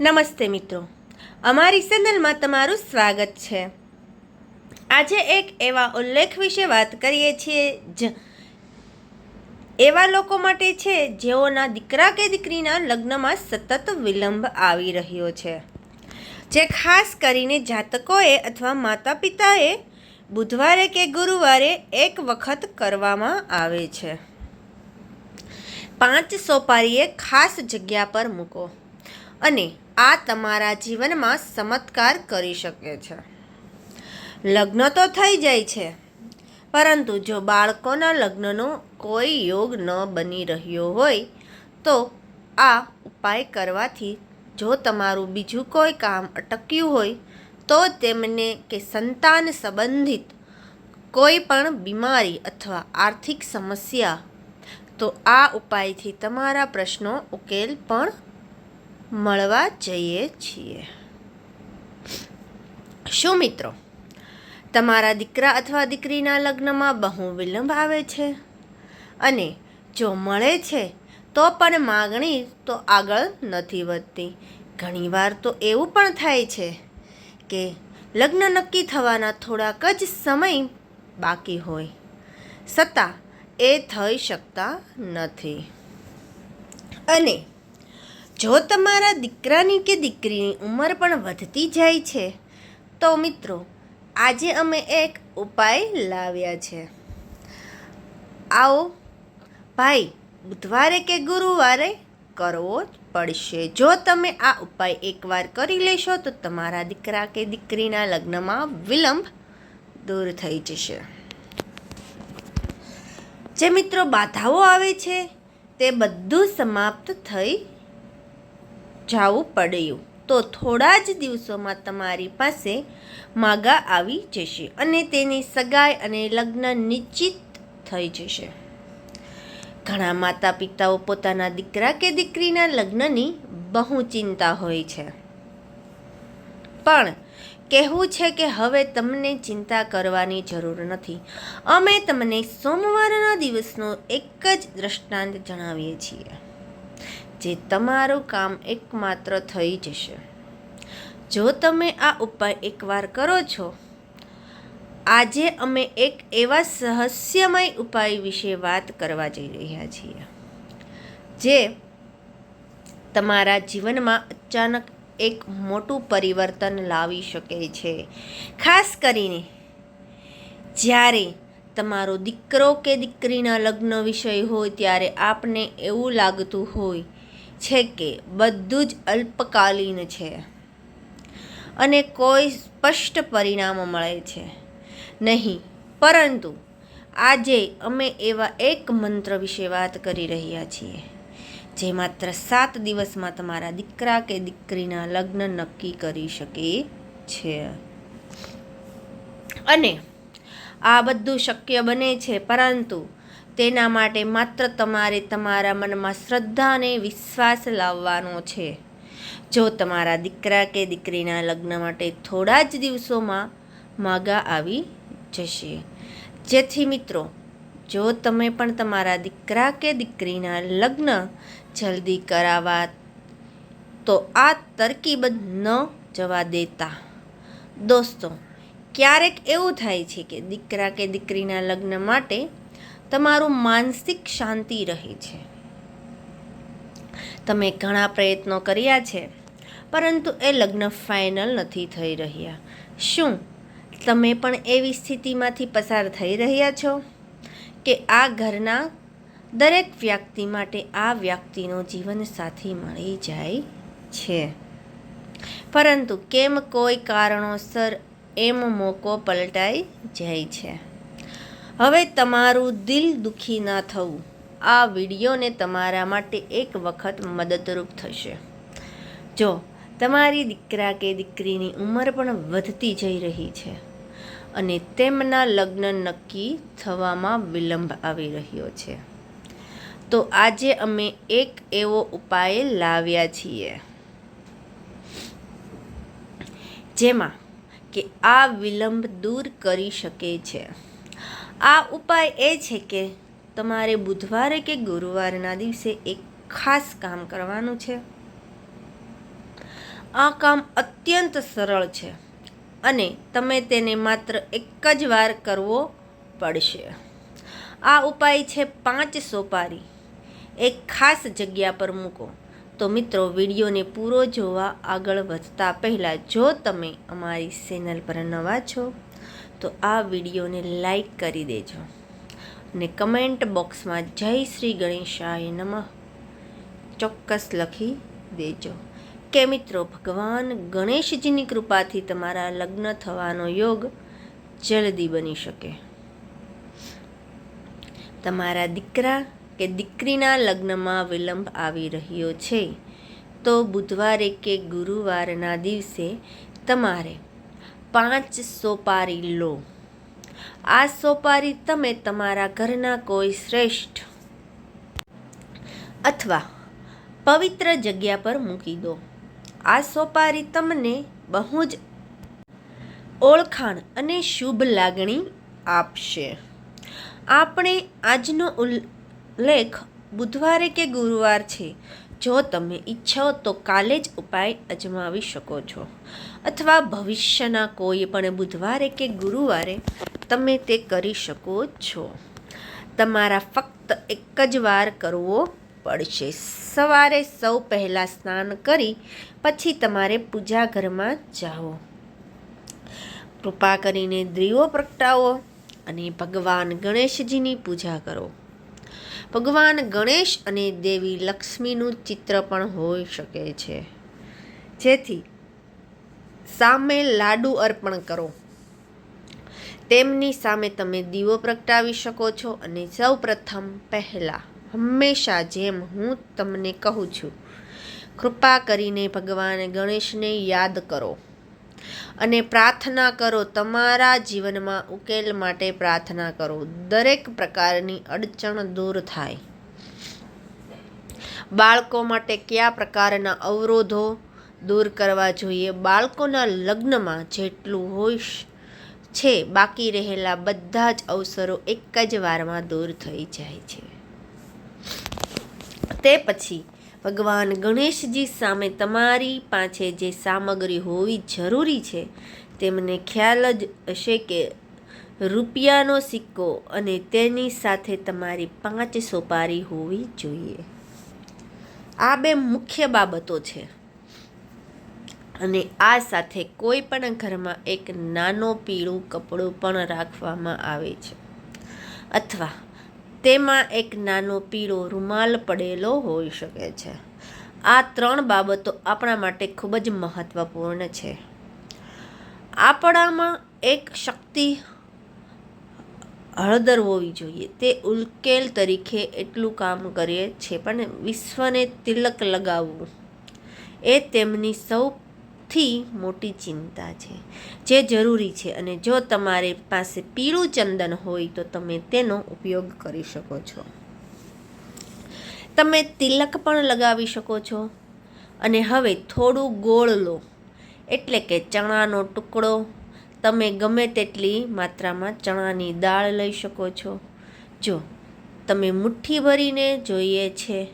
નમસ્તે મિત્રો. અમારી ચેનલમાં તમારું સ્વાગત છે. આજે એક એવા ઉલ્લેખ વિશે વાત કરીએ છીએ જ એવા લોકો માટે છે જેઓના દીકરા કે દીકરીના લગ્નમાં સતત વિલંબ આવી રહ્યો છે. જે ખાસ કરીને જાતકોએ અથવા માતા પિતાએ બુધવારે કે ગુરુવારે એક વખત કરવામાં આવે છે. પાંચ સોપારીએ ખાસ જગ્યા પર મૂકો અને આ તમારા જીવનમાં ચમત્કાર કરી શકે છે. લગ્ન તો થઈ જાય છે, પરંતુ જો બાળકોના લગ્નનો કોઈ યોગ ન બની રહ્યો હોય, તો આ ઉપાય કરવાથી જો તમારું બીજું કોઈ કામ અટક્યું હોય, તો તેમને કે સંતાન સંબંધિત કોઈ પણ બીમારી અથવા આર્થિક સમસ્યા, તો આ ઉપાયથી તમારા પ્રશ્નો ઉકેલ પણ મળવા જઈએ છીએ. શું મિત્રો? તમારા દીકરા અથવા દીકરીના લગ્નમાં બહુ વિલંબ આવે છે? અને જો મળે છે, તો પણ માગણી તો આગળ નથી વધતી. ઘણીવાર તો એવું પણ થાય છે કે લગ્ન નક્કી થવાના થોડાક જ સમય બાકી હોય. છતાં એ થઈ શકતા નથી. અને જો તમારા દીકરાની કે દીકરીની ઉંમર પણ વધતી જાય છે, તો મિત્રો, આજે અમે એક ઉપાય લાવ્યા છે. આવો, ભાઈ, બુધવારે કે ગુરુવારે કરવો જ પડશે. જો તમે આ ઉપાય એકવાર કરી લેશો, તો તમારા દીકરા કે દીકરીના લગ્નમાં વિલંબ દૂર થઈ જશે. જે મિત્રો બાધાઓ આવે છે, તે બધું સમાપ્ત થઈ જવું પડ્યું. તો થોડા જ દિવસોમાં તમારી પાસે માગા આવી જશે અને તેની સગાઈ અને લગ્ન નિશ્ચિત થઈ જશે. ઘણા માતા પિતાઓ પોતાના દીકરા કે દીકરીના લગ્નની બહુ ચિંતા હોય છે. પણ કહેવું છે કે હવે તમને ચિંતા કરવાની જરૂર નથી. અમે તમને સોમવારના દિવસનો એક જ દ્રષ્ટાંત જણાવીએ છીએ. જે તમારું કામ એકમાત્ર થઈ જશે. જો તમે આ ઉપાય એકવાર કરો છો, આજે અમે એક એવા રહસ્યમય ઉપાય વિશે વાત કરવા જઈ રહ્યા છીએ, જે તમારા જીવનમાં અચાનક એક મોટું પરિવર્તન લાવી શકે છે. ખાસ કરીને જ્યારે તમારો દીકરો કે દીકરીના લગ્ન વિષય હોય ત્યારે આપને એવું લાગતું હોય છે કે બધું જ અલ્પકાલીન છે અને કોઈ સ્પષ્ટ પરિણામ મળે છે નહીં. પરંતુ આજે અમે એવા એક મંત્ર વિશે વાત કરી રહ્યા છીએ જે માત્ર સાત દિવસમાં તમારા દીકરા કે દીકરીના લગ્ન નક્કી કરી શકે છે. અને આ બધું શક્ય બને છે, પરંતુ તેના માટે માત્ર તમારે તમારા મનમાં શ્રદ્ધા અને વિશ્વાસ લાવવાનો છે. જો તમારા દીકરા કે દીકરીના લગ્ન માટે થોડા જ દિવસોમાં માગા આવી જશે. જેથી મિત્રો, જો તમે પણ તમારા દીકરા કે દીકરીના લગ્ન જલ્દી કરાવવા, તો આ તરકીબદ ન જવા દેતા. દોસ્તો ક્યારેક એવું થાય છે કે દીકરા કે દીકરીના લગ્ન માટે તમારું માનસિક શાંતિ રહે છે. તમે ઘણા પ્રયત્નો કર્યા છે, પરંતુ એ લગ્ન ફાઇનલ નથી થઈ રહ્યા. શું તમે પણ એવી સ્થિતિમાંથી પસાર થઈ રહ્યા છો કે આ ઘરના દરેક વ્યક્તિ માટે આ વ્યક્તિનો જીવનસાથી મળી જાય છે? પરંતુ કેમ કોઈ કારણોસર એમ મોકો પલટાઈ જાય છે. હવે તમારું દિલ દુખી ના થવું. આ વિડીયોને તમારા માટે એક વખત મદદરૂપ થશે. જો, તમારી દીકરા કે દીકરીની ઉંમર પણ વધતી જઈ રહી છે અને તેમના લગ્ન નક્કી થવામાં વિલંબ આવી રહ્યો છે. તો આજે અમે એક એવો ઉપાય લાવ્યા છીએ. જેમાં કે આ વિલંબ દૂર કરી શકે છે. આ ઉપાય એ છે કે તમારે બુધવારે કે ગુરુવારના દિવસે એક ખાસ કામ કરવાનું છે. આ કામ અત્યંત સરળ છે અને તમે તેને માત્ર એક જ વાર કરવો પડશે. આ ઉપાય છે પાંચ સોપારી. એક ખાસ જગ્યા પર મૂકો. તો મિત્રો, વિડીયોને પૂરો જોવા આગળ વધતા પહેલાં જો તમે અમારી ચેનલ પર નવા છો, તો આ વિડીયોને લાઈક કરી દેજો અને કમેન્ટ બોક્સમાં જય શ્રી ગણેશાય નમઃ ચોક્કસ લખી દેજો. કે મિત્રો, ભગવાન ગણેશજીની કૃપાથી તમારા લગ્ન થવાનો યોગ જલ્દી બની શકે. તમારા દીકરા કે દીકરીના લગ્નમાં વિલંબ આવી રહ્યો છે, તો બુધવારે કે ગુરુવારના દિવસે તમારે પાંચ સોપારી લો. આ સોપારી તમે તમારા ઘરના કોઈ શ્રેષ્ઠ અથવા પવિત્ર જગ્યા પર મૂકી દો. આ સોપારી તમને બહુ જ ઓળખાણ અને શુભ લાગણી આપશે. આપણે આજનો ઉલ્લેખ બુધવારે કે ગુરુવાર છે? જો તમે ઈચ્છો તો કાલે જ ઉપાય અજમાવી શકો છો. અથવા ભવિષ્યના કોઈ પણ બુધવારે કે ગુરુવારે તમે તે કરી શકો છો. તમારા ફક્ત એક જ વાર કરવો પડશે. સવારે સૌ પહેલાં સ્નાન કરી પછી તમારે પૂજા ઘરમાં જાઓ. કૃપા કરીને દ્રીવો પ્રગટાવો અને ભગવાન ગણેશજીની પૂજા કરો. ભગવાન ગણેશ અને દેવી લક્ષ્મીનું ચિત્ર પણ હોઈ શકે છે. જેથી સામે લાડુ અર્પણ કરો. તેમની સામે તમે દીવો પ્રગટાવી શકો છો અને સૌ પ્રથમ પહેલાં હંમેશા જેમ હું તમને કહું છું, કૃપા કરીને ભગવાન ગણેશને યાદ કરો. અને પ્રાર્થના કરો તમારા જીવનમાં ઉકેલ માટે પ્રાર્થના કરો. દરેક પ્રકારની અડચણ દૂર થાય. બાળકો માટે કયા પ્રકારના અવરોધો દૂર કરવા જોઈએ? બાળકોના લગ્નમાં જેટલું હોય છે, બાકી રહેલા બધા જ અવસરો એક જ વારમાં દૂર થઈ જાય છે. તે પછી ભગવાન ગણેશજી સામે તમારી પાસે જે સામગ્રી હોવી જરૂરી છે, તેમને ખ્યાલ જ હશે કે રૂપિયાનો સિક્કો અને તેની સાથે તમારી પાંચ સોપારી હોવી જોઈએ. આ બે મુખ્ય બાબતો છે. અને આ સાથે કોઈ પણ ઘરમાં એક નાનો પીળું કપડું પણ રાખવામાં આવે છે. અથવા તેમાં એક નાનો પીળો રૂમાલ પડેલો હોઈ શકે છે. આ ત્રણ બાબતો આપણા માટે ખૂબ જ મહત્વપૂર્ણ છે. આપણામાં એક શક્તિ હળદર હોવી જોઈએ. તે ઉકેલ તરીકે એટલું કામ કરીએ છે, પણ વિશ્વને તિલક લગાવવું એ તેમની સૌથી મોટી ચિંતા છે, જે જરૂરી છે અને જો તમારી પાસે પીળું ચંદન હોય તો તમે તેનો ઉપયોગ કરી શકો છો. તમે તિલક પણ લગાવી શકો છો અને હવે થોડું ગોળ લો, એટલે કે ચણાનો ટુકડો. તમે ગમે તેટલી માત્રામાં ચણાની દાળ લઈ શકો છો. જો, તમે મુઠ્ઠી ભરીને જોઈએ છે,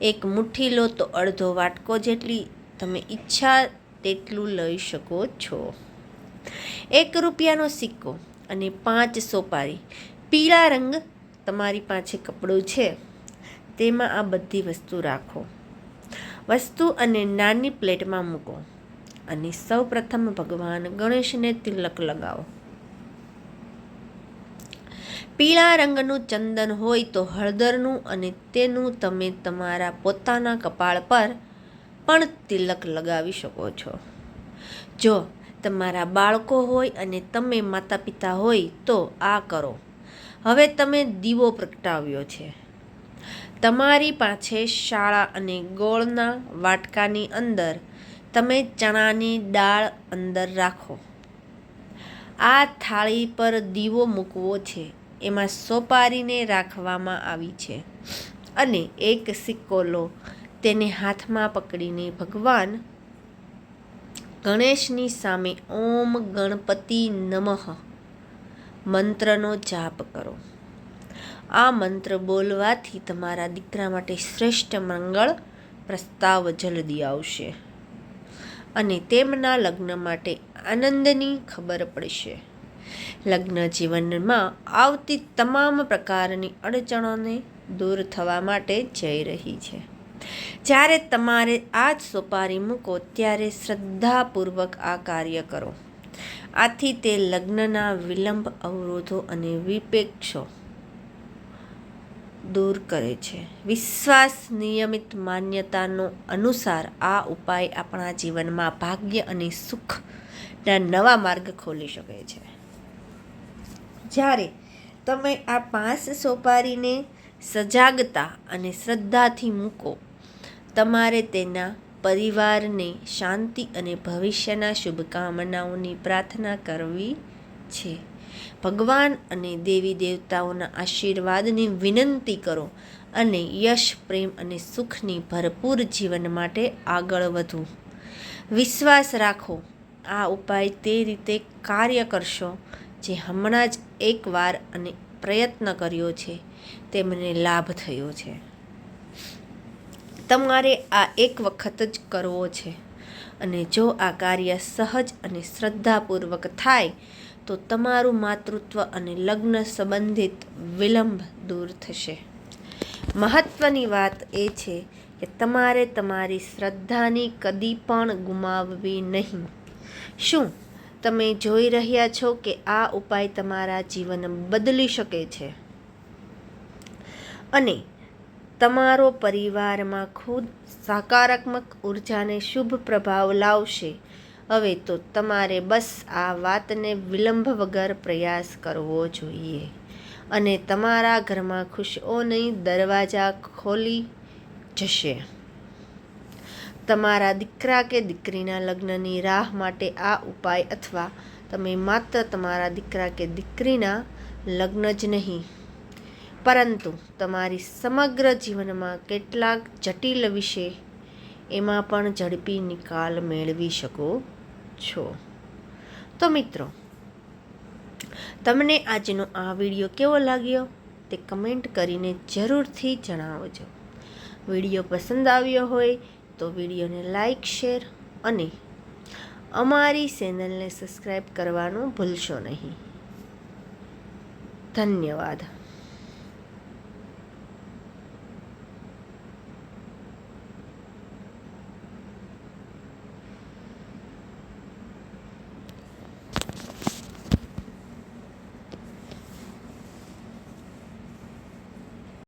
એક મુઠ્ઠી લો તો અડધો વાટકો જેટલી તમે ઈચ્છા તેટલું લઈ શકો છો. એક રૂપિયાનો સિક્કો અને પાંચ સોપારી. પીળા રંગ તમારી પાસે કપડું છે. તેમાં આ બધી વસ્તુ રાખો. વસ્તુ અને નાની પ્લેટમાં મૂકો અને સૌ પ્રથમ ભગવાન ગણેશને તિલક લગાવો. પીળા રંગનું ચંદન હોય તો હળદરનું અને તેનું તમે તમારા પોતાના કપાળ પર પણ તિલક લગાવી શકો છો. જો તમારા બાળકો હોય અને તમે માતા પિતા હોય તો આ કરો. હવે તમે દીવો પ્રગટાવ્યો છે. તમારી પાસે શાળા અને ગોળના વાટકાની અંદર તમે ચણાની દાળ અંદર રાખો. આ થાળી પર દીવો મૂકવો છે. એમાં સોપારીને રાખવામાં આવી છે. અને એક સિક્કો લો તેને હાથમાં પકડીને ભગવાન ગણેશની સામે ઓમ ગણપતિ નમઃ મંત્રનો જાપ કરો. આ મંત્ર બોલવાથી તમારા દીકરા માટે શ્રેષ્ઠ મંગળ પ્રસ્તાવ જલ્દી આવશે અને તેમના લગ્ન માટે આનંદની ખબર પડશે. લગ્ન જીવનમાં આવતી તમામ પ્રકારની અડચણોને દૂર થવા માટે જઈ રહી છે. જ્યારે તમારે આ જ સોપારી મૂકો, ત્યારે શ્રદ્ધાપૂર્વક આ કાર્ય કરો. આથી તે લગ્નના વિલંબ, અવરોધો અને વિપેક્ષો દૂર કરે છે. વિશ્વાસ નિયમિત માન્યતાનો અનુસાર આ ઉપાય આપણા જીવનમાં ભાગ્ય અને સુખના નવા માર્ગ ખોલી શકે છે. જ્યારે તમે આ પાંચ સોપારીને સજાગતા અને શ્રદ્ધાથી મૂકો તમારે તેના પરિવારને શાંતિ અને ભવિષ્યના શુભકામનાઓની પ્રાર્થના કરવી છે. ભગવાન અને દેવી દેવતાઓના આશીર્વાદની વિનંતી કરો અને યશ, પ્રેમ અને સુખની ભરપૂર જીવન માટે આગળ વધો. વિશ્વાસ રાખો, આ ઉપાય તે રીતે કાર્ય કરશો જે હમણાં જ એકવાર અને પ્રયત્ન કર્યો છે. તેમને લાભ થયો છે. તમારે આ એક વખત જ કરવો છે. અને જો આ કાર્ય સહજ અને શ્રદ્ધાપૂર્વક થાય, તો તમારું માતૃત્વ અને લગ્ન સંબંધિત વિલંબ દૂર થશે. મહત્વની વાત એ છે કે તમારે તમારી શ્રદ્ધાની કદી પણ ગુમાવવી નહીં. શું તમે જોઈ રહ્યા છો કે આ ઉપાય તમારા જીવન બદલી શકે છે? અને તમારો પરિવારમાં ખુદ સકારાત્મક ઉર્જાને શુભ પ્રભાવ લાવશે. હવે તો તમારે બસ આ વાતને વિલંબ વગર પ્રયાસ કરવો જોઈએ. અને તમારા ઘરમાં ખુશીઓની દરવાજા ખોલી જશે. તમારા દીકરા કે દીકરીના લગ્નની રાહ માટે આ ઉપાય અથવા તમે માત્ર તમારા દીકરા કે દીકરીના લગ્ન જ નહીં પરંતુ તમારી સમગ્ર જીવનમાં કેટલાક જટિલ વિશે એમાં પણ ઝડપી નિકાલ મેળવી શકો છો. તો મિત્રો, તમને આજનો આ વીડિયો કેવો લાગ્યો તે કમેન્ટ કરીને જરૂરથી જણાવજો. વીડિયો પસંદ આવ્યો હોય તો વિડીયોને લાઈક, શેર અને અમારી ચેનલને સબસ્ક્રાઈબ કરવાનું ભૂલશો નહીં. ધન્યવાદ.